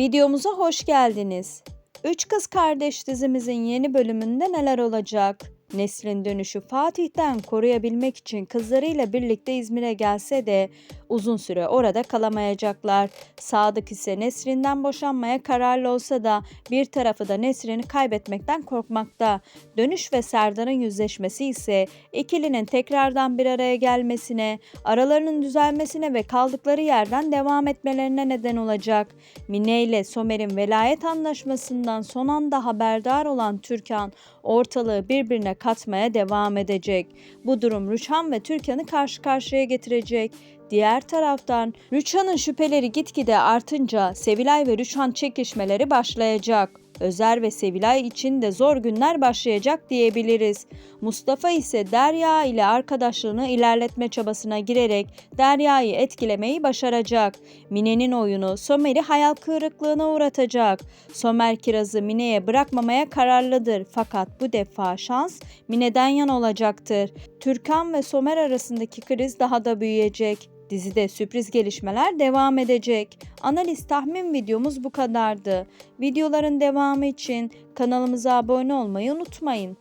Videomuza hoş geldiniz. Üç Kız Kardeş dizimizin yeni bölümünde neler olacak? Nesrin dönüşü Fatih'ten koruyabilmek için kızlarıyla birlikte İzmir'e gelse de uzun süre orada kalamayacaklar. Sadık ise Nesrin'den boşanmaya kararlı olsa da bir tarafı da Nesrin'i kaybetmekten korkmakta. Dönüş ve Serdar'ın yüzleşmesi ise ikilinin tekrardan bir araya gelmesine, aralarının düzelmesine ve kaldıkları yerden devam etmelerine neden olacak. Mine ile Somer'in velayet anlaşmasından son anda haberdar olan Türkan ortalığı birbirine katmaya devam edecek. Bu durum Rüçhan ve Türkan'ı karşı karşıya getirecek. Diğer taraftan Rüçhan'ın şüpheleri gitgide artınca Sevilay ve Rüçhan çekişmeleri başlayacak. Özer ve Sevilay için de zor günler başlayacak diyebiliriz. Mustafa ise Derya ile arkadaşlığını ilerletme çabasına girerek Derya'yı etkilemeyi başaracak. Mine'nin oyunu Somer'i hayal kırıklığına uğratacak. Somer kirazı Mine'ye bırakmamaya kararlıdır fakat bu defa şans Mine'den yana olacaktır. Türkan ve Somer arasındaki kriz daha da büyüyecek. Dizide sürpriz gelişmeler devam edecek. Analiz tahmin videomuz bu kadardı. Videoların devamı için kanalımıza abone olmayı unutmayın.